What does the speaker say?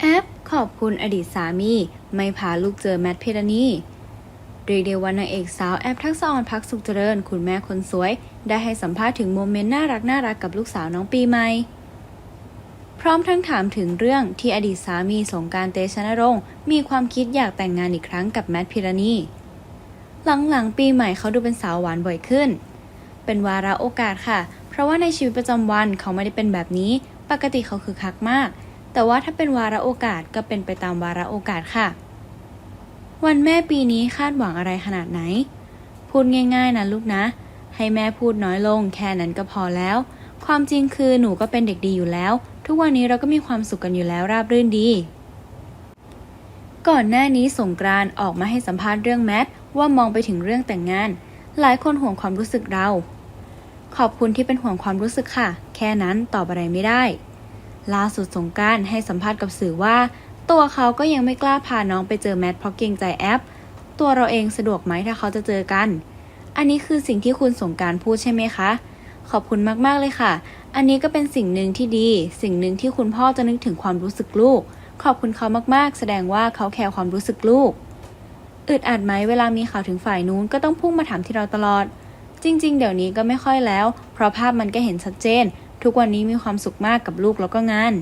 แอปขอบคุณอดีตสามี ไม่พาลูกเจอแมทเพดานีเรียกได้ว่านางเอกสาวแอปทักษอนพักสุขเจริญ คุณแม่คนสวย ได้ให้สัมภาษณ์ถึงโมเมนต์น่ารักน่ารักกับลูกสาวน้องปีใหม่ พร้อมทั้งถามถึงเรื่องที่อดีตสามีสงการเตชะนรงค์มีความคิดอยากแต่งงานอีกครั้งกับแมทพิรานีหลังๆปีใหม่เขาดูเป็นสาวหวานบ่อยขึ้น เป็นวาระโอกาสค่ะ เพราะว่าในชีวิตประจำวันเขาไม่ได้เป็นแบบนี้ ปกติเขาคือคักมาก แต่ว่าถ้าเป็นวาระโอกาสก็เป็นไปตามวาระโอกาสค่ะ วันแม่ปีนี้คาดหวังอะไรขนาดไหน พูดง่ายๆนะลูกนะ ให้แม่พูดน้อยลงแค่นั้นก็พอแล้ว ความจริงคือหนูก็เป็นเด็กดีอยู่แล้ว ทุกวันนี้เราก็มีความสุขกันอยู่แล้วราบรื่นดี ก่อนหน้านี้สงกรานต์ออกมาให้สัมภาษณ์เรื่องแมทว่ามองไปถึงเรื่องแต่งงาน หลายคนห่วงความรู้สึกเรา ขอบคุณที่เป็นห่วงความรู้สึกค่ะ แค่นั้นตอบอะไรไม่ได้ ล่าสุดสงการให้สัมภาษณ์กับสื่อว่า ตัวเขาก็ยังไม่กล้าพาน้องไปเจอแมทเพราะเกรงใจแอป ตัวเราเองสะดวกไหมถ้าเขาจะเจอกัน อันนี้คือสิ่งที่คุณสงการพูดใช่ไหมคะ ขอบคุณมากๆเลยค่ะ อันนี้ก็เป็นสิ่งหนึ่งที่ดี สิ่งหนึ่งที่คุณพ่อจะนึกถึงความรู้สึกลูก ขอบคุณเขามากๆ แสดงว่าเขาแคร์ความรู้สึกลูกอึดอัดไหมเวลามีข่าวถึงฝ่ายนู้นก็ต้องพุ่งมาถามที่เราตลอด จริง ๆ เดี๋ยวนี้ก็ไม่ค่อยแล้ว เพราะภาพมันก็เห็นชัดเจน ทุกวันนี้มีความสุขมากกับลูกแล้วก็งาน